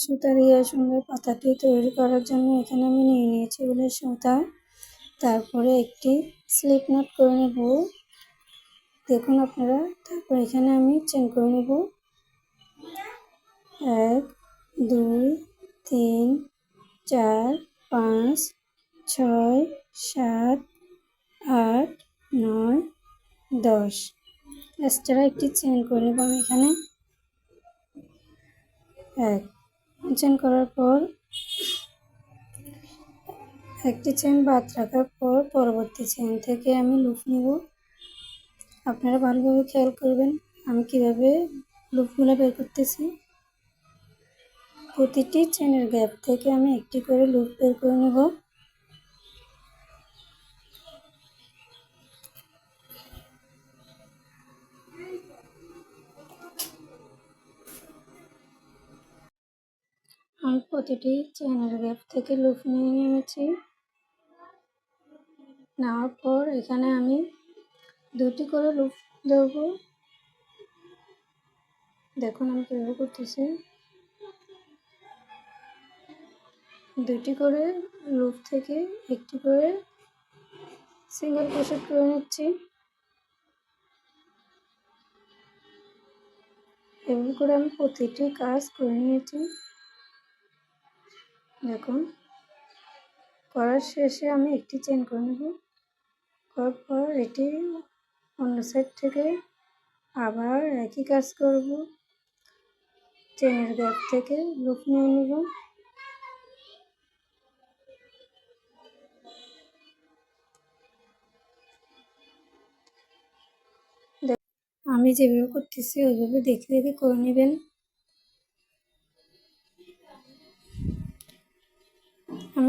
সুতা দিয়ে সুন্দর পাতাটি তৈরি করার জন্য এখানে আমি নিয়ে নিয়েছি উলের সুতা। তারপরে একটি স্লিপ নট করে নেব। দেখুন আপনারা, তারপর এখানে আমি চেন করে নেব। এক, দুই, তিন, চার, পাঁচ, ছয়, সাত, আট, নয়, দশ। এক্সট্রা একটি চেন করে নেব আমি এখানে। এক চেন করার পর একটি চেন বাদ রাখার পর পরবর্তী চেন থেকে আমি লুপ নেব। আপনারা ভালোভাবে খেয়াল করবেন আমি কীভাবে লুপগুলো বের করতেছি। প্রতিটি চেনের গ্যাপ থেকে আমি একটি করে লুপ বের করে নেব। প্রতিটি চেনের গ্যাপ থেকে লুপ নিয়ে নিয়েছি নেওয়ার পর এখানে আমি দুটি করে লুপ দেব দেখুন আমি কীভাবে করতেছি। দুটি করে লুপ থেকে একটি করে সিঙ্গেল ক্রোশেট করে নিচ্ছি। এভাবে করে আমি প্রতিটি কাজ করে নিয়েছি। দেখুন, করার শেষে আমি একটি চেন করে নেব। করার পর এটি অন্য সাইড থেকে আবার একই কাজ করব। চেনের গ্যাপ থেকে লুপ নিয়ে নেব। আমি যেভাবে করতেছি, ওইভাবে দেখে দেখে করে নেবেন।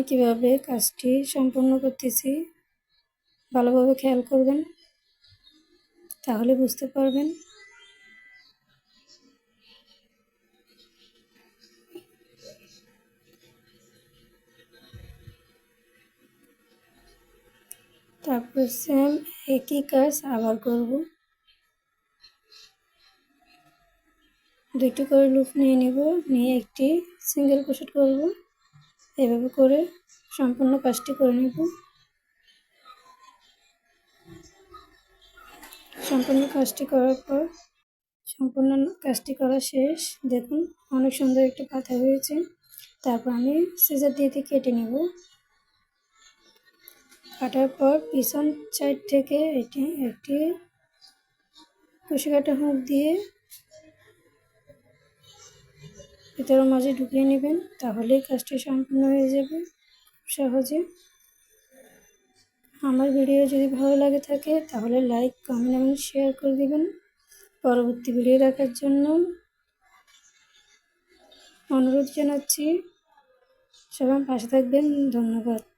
আমি কীভাবে কাজটি সম্পূর্ণ করতেছি ভালোভাবে খেয়াল করবেন, তাহলে বুঝতে পারবেন। তারপর সেম একই কাজ আবার করব। দুটি করে লুপ নিয়ে নিব, নিয়ে একটি সিঙ্গেল ক্রোশেট করব। এভাবে করে সম্পূর্ণ কাজটি করে নেব। সম্পূর্ণ কাজটি করার পর, সম্পূর্ণ কাজটি করা শেষ। দেখুন, অনেক সুন্দর একটি পাতা হয়েছে। তারপর আমি সিজার দিয়ে কেটে নেব। কাটার পর পিছন সাইড থেকে এটি একটি কুশি কাটা হুঁক দিয়ে ভিতরের মাঝে ঢুকিয়ে নেবেন, তাহলেই কাজটি সম্পূর্ণ হয়ে যাবে। সহজে। আমার ভিডিও যদি ভালো লাগে থাকে, তাহলে লাইক কমেন্ট এবং শেয়ার করে দেবেন। পরবর্তী ভিডিও দেখার জন্য অনুরোধ জানাচ্ছি। সবাই পাশে থাকবেন। ধন্যবাদ।